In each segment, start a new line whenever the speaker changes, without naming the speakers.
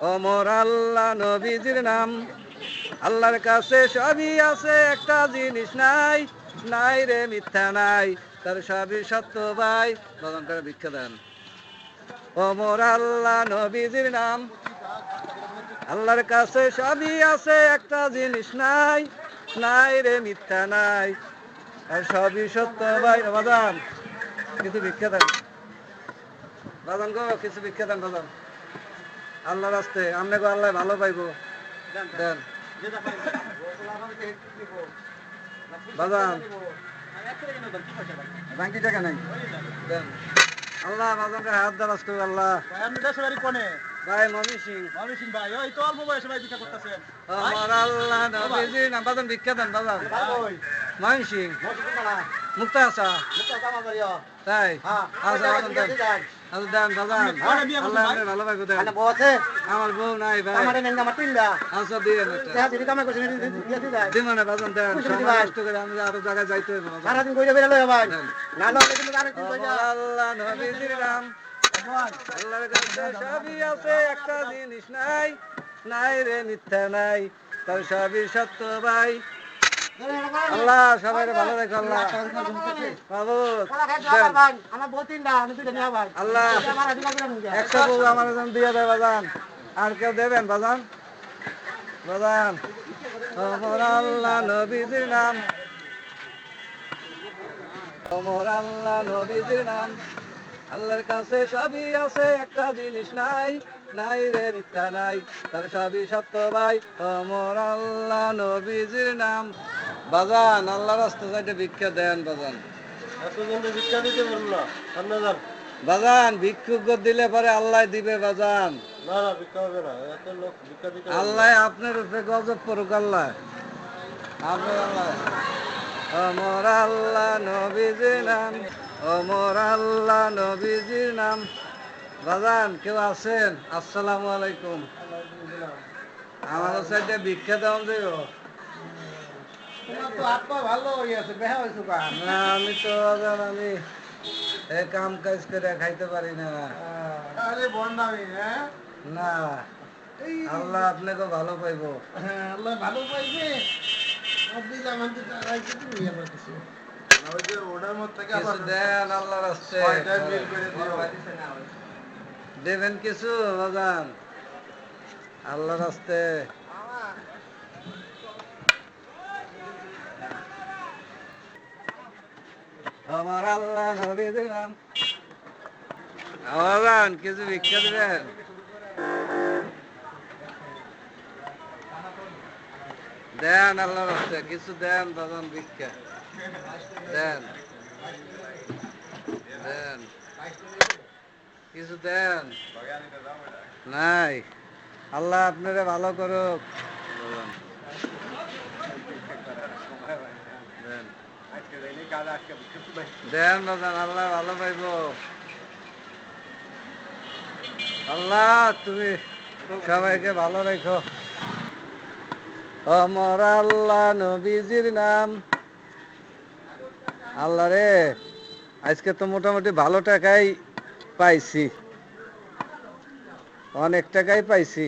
অমর আল্লাহ নবীজির নাম। আল্লাহর কাছে সবই আছে, একটা জিনিস নাই। নাই রে, মিথ্যা নাই। তার সবই সত্য ভাই। বাগান করে ভিক্ষা দেন। অমর আল্লাহ নবীজির নাম। আল্লাহর কাছে সবই আছে, একটা জিনিস নাই। নাই রে, মিথ্যা নাই। আর সবই সত্য ভাই। বাদাম কিছু ভিক্ষা দেন। বাদাম গো, কিছু ভিক্ষা দেন আল্লাহ রাস্তে আমনে গো আল্লাহ ভালো পাইবো। দেন। বাদাম বাঙ্কি টাকা নাই। দেন। আল্লাহ বাদামকে হাত দারাজ করো আল্লাহ।
বাড়ি কোনে?
ভাই মমি সিং।
মমি সিং ভাই ওই তো অল্প বয়সে ভাই ভিক্ষা করতেছেন।
আমার আল্লাহ নবীজি নাম বাদাম ভিক্ষা দেন বাদাম মমি সিং। মুক্তা আসা তাই। দেন আমার বউ নাই ভাই। আচ্ছা দিয়ে একটা দিব দেন
খুশি
সময়
ভাই।
নষ্ট করে আমি আরও জায়গায় যাইতে
সারাদিন কইরা বেরোলো ভাই। না না
আল্লাহ নবীজির নাম। আল্লাহর কাছে সবই আছে একটা জিনিস নাই। নাই রে মিথ্যা নাই তার সবই সত্য ভাই। আল্লাহ সবাই ভালো রেখো আল্লাহ। আল্লাহ বউ আমার দিয়ে দেয়, বাজান। আর কেউ দেবেন, বাজান? বাজান। আল্লাহ নবীজির নাম। আমার আল্লাহ নবীজির নাম। আল্লাহর কাছে সবই আছে, একটা জিনিস নাই। নাই রে মিথ্যা নাই তার সবই সত্য ভাই। আমার আল্লাহ নবীজির নাম। বাজান আল্লাহ রাস্তা সাইডে ভিক্ষা দেন বাজান।
ভিক্ষা দিতে পারব না সামনে
বাজান ভিক্ষুক দিলে পরে আল্লাহ দিবে বাজান। আল্লাহ আপনার উপরে গজব পড়ুক আল্লাহ। আপনার আল্লাহ। অমর আল্লাহ নবীজির নাম। অমর আল্লাহ নবীজির নাম। বাজান কেউ আছেন? আসসালামু আলাইকুম। আমার সাইডে ভিক্ষা দেওয়া দেব আমি তো আমি কাম কাজ করে খাইতে পারি না।
আরে বন্ডামি হ্যাঁ?
না আল্লাহ আপনাকে ভালো পাইবো।
হ্যাঁ আল্লাহ ভালো পাইবে। আপনি জামান তো রাইতে তুমি আমার কিছু
ওই যে ওটার মধ্যে
আল্লাহ রাস্তে
ছয়টা বের করে দিও।
দেবেন কিছু, বাজান? আল্লাহ রাস্তে আমার আল্লাহ নবী দিলাম। বাজান, কিছু ভিক্ষা দিবেন? দেন আল্লাহ রাস্তে কিছু দেন, বাজান, ভিক্ষা। দেন। দেন। কিছু দেন? নাই। আল্লাহ আপনারা ভালো করুক। দেন। আল্লাহ ভালো পাইব। আল্লাহ, তুমি সবাইকে ভালো রেখো। অমর আল্লাহ নবীজির নাম। আল্লাহ রে, আজকে তো মোটামুটি ভালো টাকাই পাইছি। অনেক টাকাই পাইছি।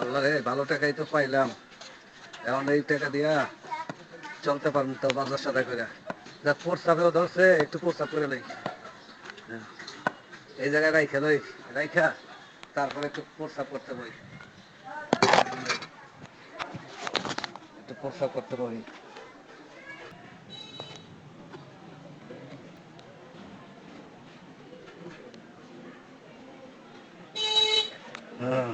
আল্লাহ রে ভালো টাকাই তো পাইলাম। এখন এই টাকা দিয়া চলতে পারব তো বাজার সাদা করে। যা প্রস্তাবেও ধরছে, একটু প্রস্তাব করে নেই। এই জায়গায় রাইখা লই, রাইখা, তারপরে একটু প্রস্তাব করতে বই। একটু প্রস্তাব করতে বই। আহ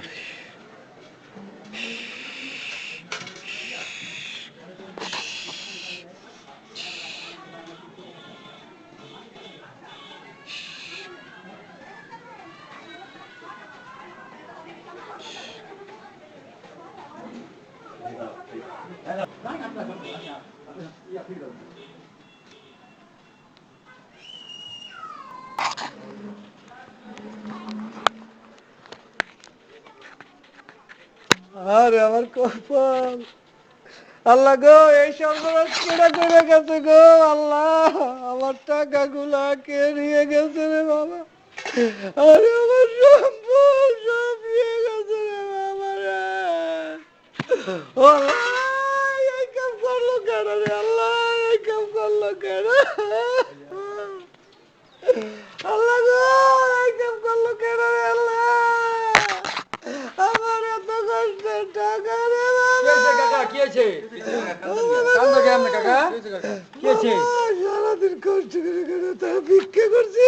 আরে আমার কপাল। আল্লাহ গো, এই সর্বনাশ কেনা করে গেছে গো? আল্লাহ, আমার টাকা গুলা কে নিয়ে গেছে রে বাবা? আরে আমার সম্পদ সব নিয়ে গেছে রে বাবা রে। আল্লাহ, এই কাম করল কেন রে? আল্লাহ, এই কাম করল কেন আল্লাহ গো এই কাম করল কেন রে আল্লাহ আমার এত কষ্টের টাকা রে বাবা
কি হয়েছে কান্দো কেমন কাকা? কি হয়েছে
সারাদিন কষ্ট করে করে তারা ভিক্ষা করছি?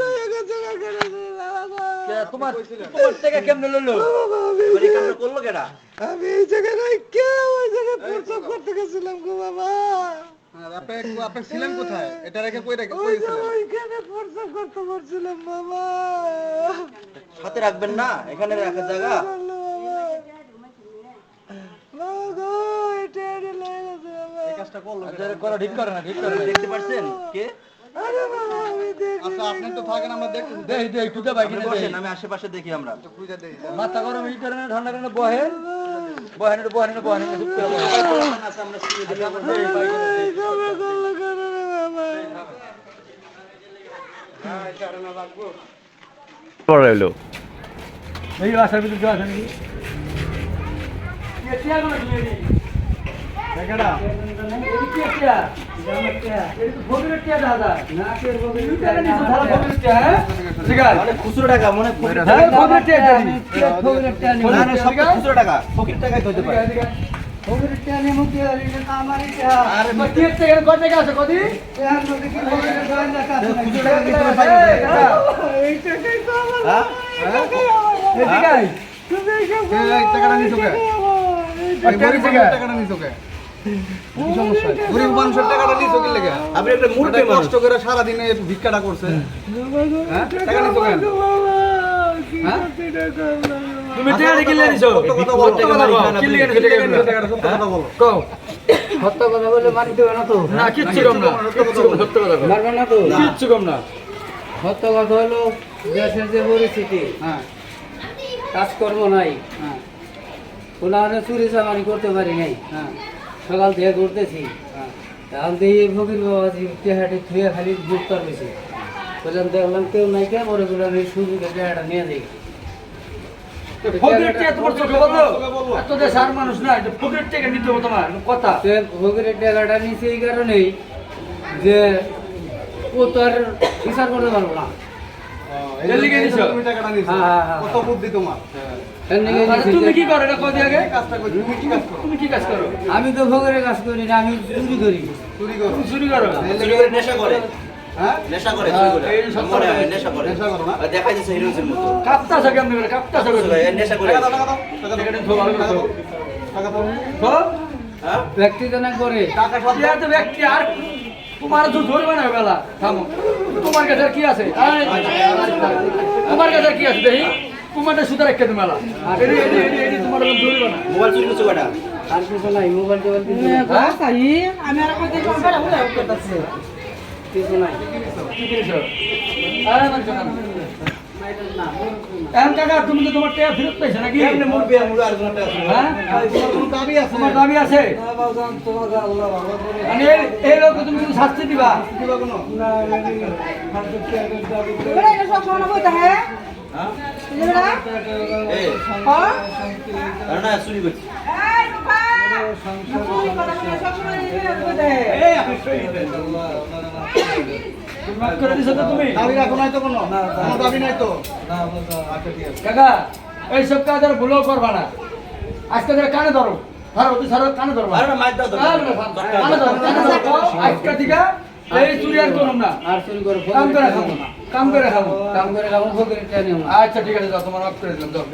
লয়ে গেছে কাকা রে বাবা।
তোমার তোমার থেকে কেমনে লইলো?
বাবা, আমি এই জায়গায়-
করল কেডা?
আমি এই জায়গায় নাই ওই জায়গায় প্রস্তাব করতে গেছিলাম গো বাবা।
আপনি ছিলেন কোথায়? এটা রেখে কই রেখে
ওই যে ওইখানে প্রস্তাব করতে পারছিলাম বাবা।
হাতে রাখবেন না? এখানে রাখার জায়গা?
বাবা বাবা গো, এটা এটা লয়ে গেছে বাবা।
কাজটা করল
করো ঠিক করে না ঠিক করে দেখতে পাচ্ছেন কে?
দেখি।
আচ্ছা আপনি তো থাকেন আমরা দেখুন
দেই দেই একটু দে বাইকে বসেন আমি আশেপাশে দেখি আমরা।
দেই।
মাথা গরম ই করে না ঠান্ডা করে বহেন। বহেন বহেন বহেন চুপ করে বহেন। আচ্ছা আমরা শুয়ে দিই আমরা দেই বাইকে
এই সবে করল কেন রে বাবা?
পরে এলো।
এই বাসার ভিতরে যাওয়া আছে খুচরো টাকা মনে খুচরো টাকা ফকির টাকা হতে পারে
টাকাটা নিছো কে এই গরিব মানুষের টাকাটা নিছো কে কি সমস্যা গরিব মানুষের টাকাটা নিছো কি লাগে?
আপনি একটা মূর্তি
কষ্ট করে সারা দিনে ভিক্ষাটা করছে। হ্যাঁ? টাকা নিছো কেন?
তুমি টাকা কিনলে নিছো?
কথা বলো, সত্য কথা বলো।
কিনলে নিছো? টাকা
টাকাটা, টাকাটা, সত্য কথা বলো।
কও।
সত্য কথা বলে মানি দেবে না তো?
না কিচ্ছু কম না। কিচ্ছু কম না, সত্য কথা
মারবে না তো?
কিচ্ছু কম না।
সত্য কথা হলো দেশের যে পরিস্থিতি
হ্যাঁ
কাজকর্ম নাই
হ্যাঁ
কোনো চুরি চামারি করতে পারি নাই
হ্যাঁ
সকাল থেকে করতেছি
হ্যাঁ
এখন দিয়ে ফকির বাবাজি টেহাটি ধুয়ে খালি বুক করতেছি বললাম দেখলাম কেউ নাই কে? এই সুযোগে নিয়ে যাই।
ফকির টিয়া নিতে হবে তোমার? কথা।
তো ফকিরের টাকাটা নিচ্ছে এই কারণেই যে ও তো আর বিচার করতে পারব না।
কত বুদ্ধি তোমার?
এর নিগে
আরে
নিছি।
তুমি কি করো? আগে।
এই কাজটা করি। তুমি কি কাজ করো?
তুমি কি কাজ করো?
আমি তো ফকিরের কাজ করি না আমি চুরি করি।
চুরি করো।
চুরি করো?
নেশা
হ্যাঁ?
নেশা
হ্যাঁ,
হয়। নেশা দেখা যাচ্ছে মতো। নেশা হ্যাঁ?
ব্যক্তি জনক করে
টাকা সব
ব্যক্তি আর তোমার তো ধরবে না বেলা। থামো। তোমার কাছে আর কি আছে? তোমার কাছে আর কি আছে? দেখি। তোমারটা সুতা রেখে দেবে মেলা এডি এডি এডি এডি তোমার ধরবে না।
মোবাইল চুরি করছ কটা
আর কিছু নাই মোবাইল টোবাইল কিছু নাই। কিছু নাই।
কি কিনেছো আরে না এখন টাকা তুমি তো তোমার টাকা ফেরত পাইছো নাকি?
এমনি মোর বিয়া মোর আর কোন টাকা
হ্যাঁ?
তোমার দাবি আছে?
তোমার তুমি শাস্তি দিবা?
দিবা। কোন?
মাফ করে দিছো তো তুমি?
দাবি রাখো নাই তো কোনো? কোনো দাবি নাই তো? আচ্ছা ঠিক আছে।
কাকা এই সব কাজ আর ভুলেও করবা না। আজকে ধরে কানে ধরো। ধরো তুই ধরো কানে ধরবা।
আর না মাইর দাও দরকার
কানে
নেই।
ধরো, কানে ধরো, আজকে থেকে এই চুরি আর করুম না।
আর চুরি করে
কাম করে খাব।
টাকা
কাম করে খাব।
কাম করে খাব ফকিরের টাকা নিও না।
আচ্ছা ঠিক আছে তোমার মাফ করে দিলাম